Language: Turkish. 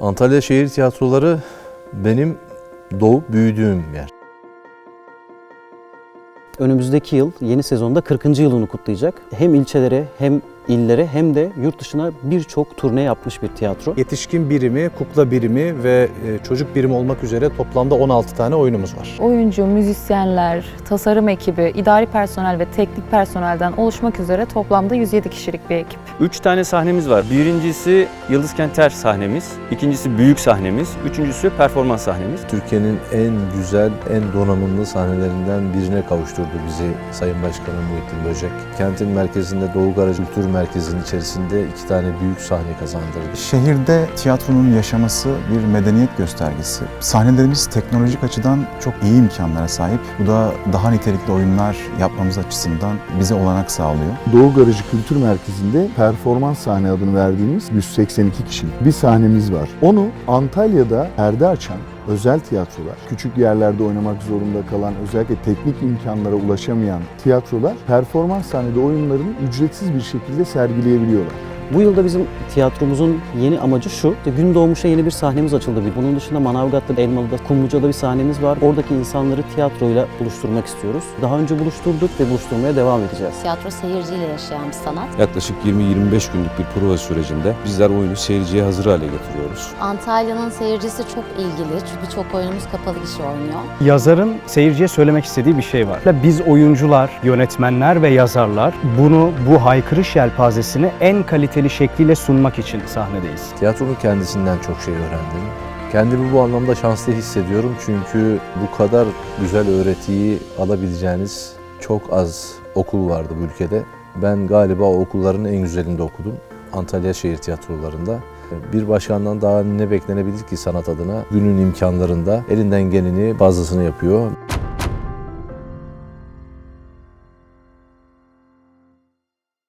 Antalya Şehir Tiyatroları benim doğup büyüdüğüm yer. Önümüzdeki yıl yeni sezonda 40. yılını kutlayacak. Hem ilçelere hem illere hem de yurt dışına birçok turne yapmış bir tiyatro. Yetişkin birimi, kukla birimi ve e, çocuk birimi olmak üzere toplamda 16 tane oyunumuz var. Oyuncu, müzisyenler, tasarım ekibi, idari personel ve teknik personelden oluşmak üzere toplamda 107 kişilik bir ekip. Üç tane sahnemiz var. Birincisi Yıldız Kenter sahnemiz, ikincisi büyük sahnemiz, üçüncüsü performans sahnemiz. Türkiye'nin en güzel, en donanımlı sahnelerinden birine kavuşturdu bizi Sayın Başkanım Muhittin Böcek. Kentin merkezinde Doğu Garaj Kültür Merkezi'nin içerisinde iki tane büyük sahne kazandırdı. Şehirde tiyatronun yaşaması bir medeniyet göstergesi. Sahnelerimiz teknolojik açıdan çok iyi imkanlara sahip. Bu da daha nitelikli oyunlar yapmamız açısından bize olanak sağlıyor. Doğu Garajı Kültür Merkezi'nde performans sahne adını verdiğimiz 182 kişilik bir sahnemiz var. Onu Antalya'da perde açan özel tiyatrolar, küçük yerlerde oynamak zorunda kalan, özellikle teknik imkanlara ulaşamayan tiyatrolar performans sahnede oyunlarını ücretsiz bir şekilde sergileyebiliyorlar. Bu yılda bizim tiyatromuzun yeni amacı şu. Gün doğmuşa yeni bir sahnemiz açıldı. Bunun dışında Manavgat'ta, Elmalı'da, Kumluca'da bir sahnemiz var. Oradaki insanları tiyatroyla buluşturmak istiyoruz. Daha önce buluşturduk ve buluşturmaya devam edeceğiz. Tiyatro seyirciyle yaşayan bir sanat. Yaklaşık 20-25 günlük bir prova sürecinde bizler oyunu seyirciye hazır hale getiriyoruz. Antalya'nın seyircisi çok ilgili çünkü birçok oyunumuz kapalı kişi oynuyor. Yazarın seyirciye söylemek istediği bir şey var. Biz oyuncular, yönetmenler ve yazarlar bunu bu haykırış yelpazesini en kaliteli şekliyle sunmak için sahnedeyiz. Tiyatronun kendisinden çok şey öğrendim. Kendimi bu anlamda şanslı hissediyorum çünkü bu kadar güzel öğretiyi alabileceğiniz çok az okul vardı bu ülkede. Ben galiba o okulların en güzelinde okudum. Antalya Şehir Tiyatrolarında. Bir başkandan daha ne beklenebilir ki sanat adına? Günün imkanlarında elinden geleni fazlasını yapıyor.